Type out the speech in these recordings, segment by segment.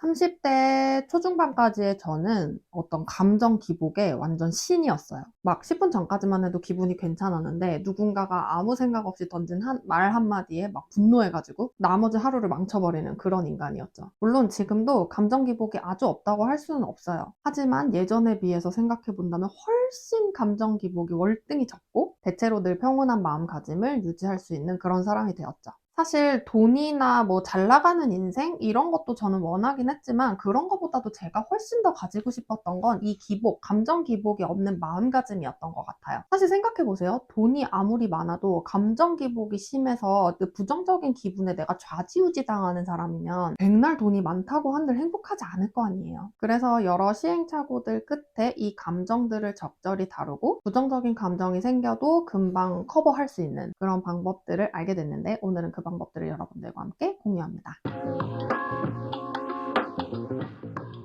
30대 초중반까지의 저는 어떤 감정 기복에 완전 신이었어요. 막 10분 전까지만 해도 기분이 괜찮았는데 누군가가 아무 생각 없이 던진 한, 말 한마디에 막 분노해가지고 나머지 하루를 망쳐버리는 그런 인간이었죠. 물론 지금도 감정 기복이 아주 없다고 할 수는 없어요. 하지만 예전에 비해서 생각해본다면 훨씬 감정 기복이 월등히 적고 대체로 늘 평온한 마음가짐을 유지할 수 있는 그런 사람이 되었죠. 사실 돈이나 뭐 잘 나가는 인생 이런 것도 저는 원하긴 했지만 그런 것보다도 제가 훨씬 더 가지고 싶었던 건 이 기복, 감정 기복이 없는 마음가짐이었던 것 같아요. 사실 생각해 보세요. 돈이 아무리 많아도 감정 기복이 심해서 그 부정적인 기분에 내가 좌지우지 당하는 사람이면 백날 돈이 많다고 한들 행복하지 않을 거 아니에요. 그래서 여러 시행착오들 끝에 이 감정들을 적절히 다루고 부정적인 감정이 생겨도 금방 커버할 수 있는 그런 방법들을 알게 됐는데 오늘은 그 방법들을 여러분들과 함께 공유합니다.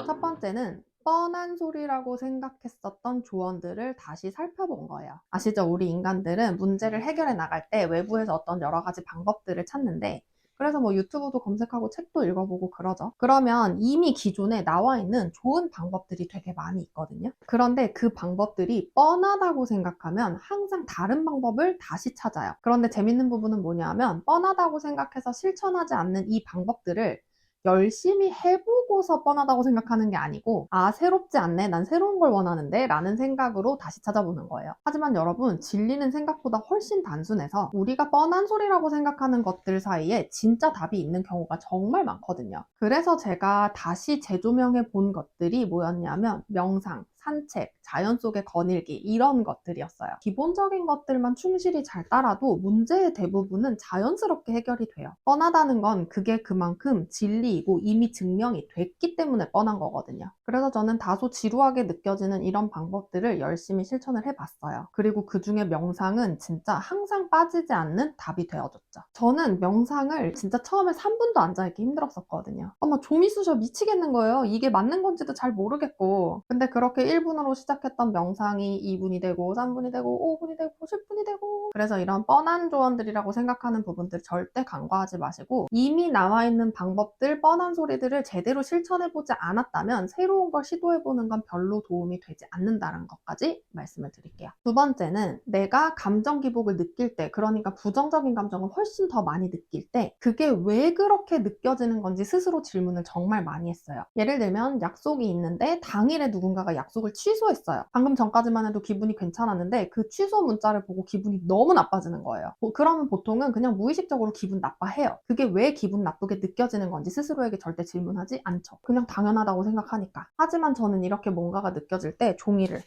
첫 번째는 뻔한 소리라고 생각했었던 조언들을 다시 살펴본 거예요. 아시죠? 우리 인간들은 문제를 해결해 나갈 때 외부에서 어떤 여러 가지 방법들을 찾는데 그래서 뭐 유튜브도 검색하고 책도 읽어보고 그러죠. 그러면 이미 기존에 나와 있는 좋은 방법들이 되게 많이 있거든요. 그런데 그 방법들이 뻔하다고 생각하면 항상 다른 방법을 다시 찾아요. 그런데 재밌는 부분은 뭐냐면 뻔하다고 생각해서 실천하지 않는 이 방법들을 열심히 해보고서 뻔하다고 생각하는 게 아니고 아 새롭지 않네 난 새로운 걸 원하는데 라는 생각으로 다시 찾아보는 거예요. 하지만 여러분 진리는 생각보다 훨씬 단순해서 우리가 뻔한 소리라고 생각하는 것들 사이에 진짜 답이 있는 경우가 정말 많거든요. 그래서 제가 다시 재조명해 본 것들이 뭐였냐면 명상 산책, 자연 속의 거닐기 이런 것들이었어요. 기본적인 것들만 충실히 잘 따라도 문제의 대부분은 자연스럽게 해결이 돼요. 뻔하다는 건 그게 그만큼 진리이고 이미 증명이 됐기 때문에 뻔한 거거든요. 그래서 저는 다소 지루하게 느껴지는 이런 방법들을 열심히 실천을 해봤어요. 그리고 그 중에 명상은 진짜 항상 빠지지 않는 답이 되어줬죠. 저는 명상을 진짜 처음에 3분도 앉아있기 힘들었었거든요. 좀이 쑤셔 미치겠는 거예요. 이게 맞는 건지도 잘 모르겠고. 근데 그렇게 1분으로 시작했던 명상이 2분이 되고 3분이 되고 5분이 되고 10분이 되고 그래서 이런 뻔한 조언들이라고 생각하는 부분들 절대 간과하지 마시고 이미 나와 있는 방법들 뻔한 소리들을 제대로 실천해보지 않았다면 새로운 걸 시도해보는 건 별로 도움이 되지 않는다는 것까지 말씀을 드릴게요. 두 번째는 내가 감정 기복을 느낄 때 그러니까 부정적인 감정을 훨씬 더 많이 느낄 때 그게 왜 그렇게 느껴지는 건지 스스로 질문을 정말 많이 했어요. 예를 들면 약속이 있는데 당일에 누군가가 약속 약속을 취소했어요. 방금 전까지만 해도 기분이 괜찮았는데 그 취소 문자를 보고 기분이 너무 나빠지는 거예요. 뭐 그러면 보통은 그냥 무의식적으로 기분 나빠해요. 그게 왜 기분 나쁘게 느껴지는 건지 스스로에게 절대 질문하지 않죠. 그냥 당연하다고 생각하니까. 하지만 저는 이렇게 뭔가가 느껴질 때 종이를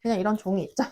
그냥 이런 종이 있죠.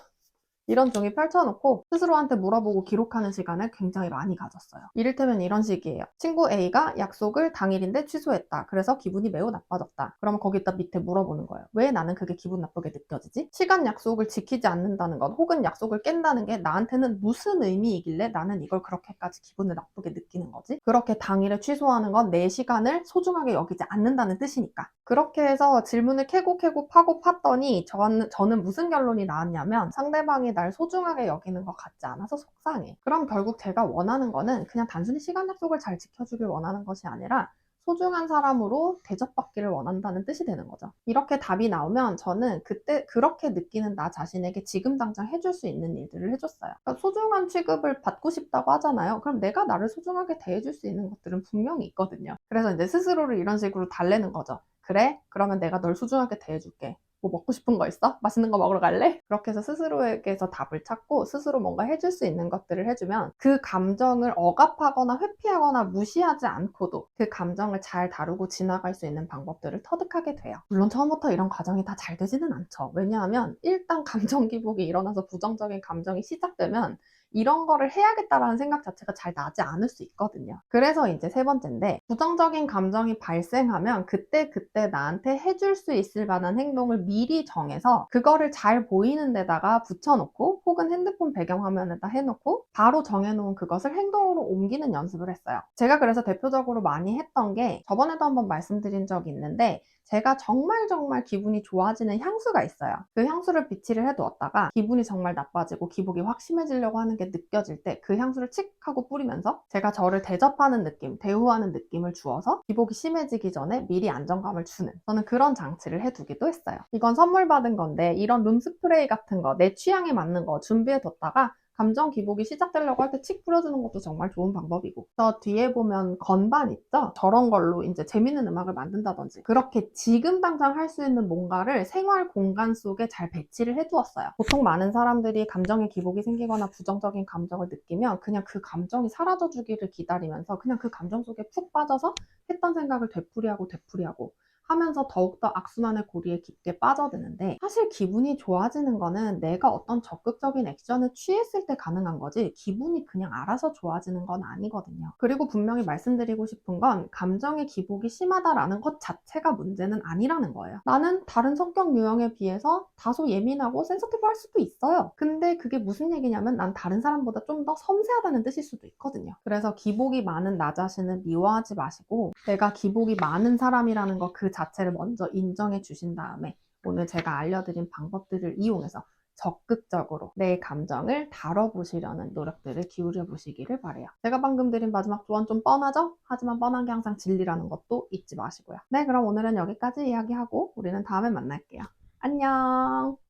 이런 종이 펼쳐놓고 스스로한테 물어보고 기록하는 시간을 굉장히 많이 가졌어요. 이를테면 이런 식이에요. 친구 A가 약속을 당일인데 취소했다. 그래서 기분이 매우 나빠졌다. 그러면 거기다 밑에 물어보는 거예요. 왜 나는 그게 기분 나쁘게 느껴지지? 시간 약속을 지키지 않는다는 것 혹은 약속을 깬다는 게 나한테는 무슨 의미이길래 나는 이걸 그렇게까지 기분을 나쁘게 느끼는 거지? 그렇게 당일에 취소하는 건 내 시간을 소중하게 여기지 않는다는 뜻이니까. 그렇게 해서 질문을 캐고 캐고 파고 팠더니 저는, 저는 무슨 결론이 나왔냐면 상대방이 날 소중하게 여기는 것 같지 않아서 속상해. 그럼 결국 제가 원하는 거는 그냥 단순히 시간 약속을 잘 지켜주길 원하는 것이 아니라 소중한 사람으로 대접받기를 원한다는 뜻이 되는 거죠. 이렇게 답이 나오면 저는 그때 그렇게 느끼는 나 자신에게 지금 당장 해줄 수 있는 일들을 해줬어요. 그러니까 소중한 취급을 받고 싶다고 하잖아요. 그럼 내가 나를 소중하게 대해줄 수 있는 것들은 분명히 있거든요. 그래서 이제 스스로를 이런 식으로 달래는 거죠. 그래? 그러면 내가 널 소중하게 대해줄게. 뭐 먹고 싶은 거 있어? 맛있는 거 먹으러 갈래? 그렇게 해서 스스로에게서 답을 찾고 스스로 뭔가 해줄 수 있는 것들을 해주면 그 감정을 억압하거나 회피하거나 무시하지 않고도 그 감정을 잘 다루고 지나갈 수 있는 방법들을 터득하게 돼요. 물론 처음부터 이런 과정이 다 잘 되지는 않죠. 왜냐하면 일단 감정 기복이 일어나서 부정적인 감정이 시작되면 이런 거를 해야겠다라는 생각 자체가 잘 나지 않을 수 있거든요. 그래서 이제 세 번째인데 부정적인 감정이 발생하면 그때 그때 나한테 해줄 수 있을 만한 행동을 미리 정해서 그거를 잘 보이는 데다가 붙여놓고 혹은 핸드폰 배경화면에다 해놓고 바로 정해놓은 그것을 행동으로 옮기는 연습을 했어요. 제가 그래서 대표적으로 많이 했던 게 저번에도 한번 말씀드린 적이 있는데 제가 정말 정말 기분이 좋아지는 향수가 있어요. 그 향수를 비치를 해두었다가 기분이 정말 나빠지고 기복이 확 심해지려고 하는 게게 느껴질 때 그 향수를 칙 하고 뿌리면서 제가 저를 대접하는 느낌, 대우하는 느낌을 주어서 기복이 심해지기 전에 미리 안정감을 주는 저는 그런 장치를 해두기도 했어요. 이건 선물 받은 건데 이런 룸스프레이 같은 거 내 취향에 맞는 거 준비해뒀다가 감정 기복이 시작되려고 할 때 칙 뿌려주는 것도 정말 좋은 방법이고 저 뒤에 보면 건반 있죠? 저런 걸로 이제 재밌는 음악을 만든다든지 그렇게 지금 당장 할 수 있는 뭔가를 생활 공간 속에 잘 배치를 해두었어요. 보통 많은 사람들이 감정의 기복이 생기거나 부정적인 감정을 느끼면 그냥 그 감정이 사라져 주기를 기다리면서 그냥 그 감정 속에 푹 빠져서 했던 생각을 되풀이하고 되풀이하고 하면서 더욱더 악순환의 고리에 깊게 빠져드는데 사실 기분이 좋아지는 거는 내가 어떤 적극적인 액션을 취했을 때 가능한 거지 기분이 그냥 알아서 좋아지는 건 아니거든요. 그리고 분명히 말씀드리고 싶은 건 감정의 기복이 심하다라는 것 자체가 문제는 아니라는 거예요. 나는 다른 성격 유형에 비해서 다소 예민하고 센서티브 할 수도 있어요. 근데 그게 무슨 얘기냐면 난 다른 사람보다 좀 더 섬세하다는 뜻일 수도 있거든요. 그래서 기복이 많은 나 자신을 미워하지 마시고 내가 기복이 많은 사람이라는 거그 자체를 먼저 인정해 주신 다음에 오늘 제가 알려드린 방법들을 이용해서 적극적으로 내 감정을 다뤄보시려는 노력들을 기울여 보시기를 바래요. 제가 방금 드린 마지막 조언 좀 뻔하죠? 하지만 뻔한 게 항상 진리라는 것도 잊지 마시고요. 네, 그럼 오늘은 여기까지 이야기하고 우리는 다음에 만날게요. 안녕!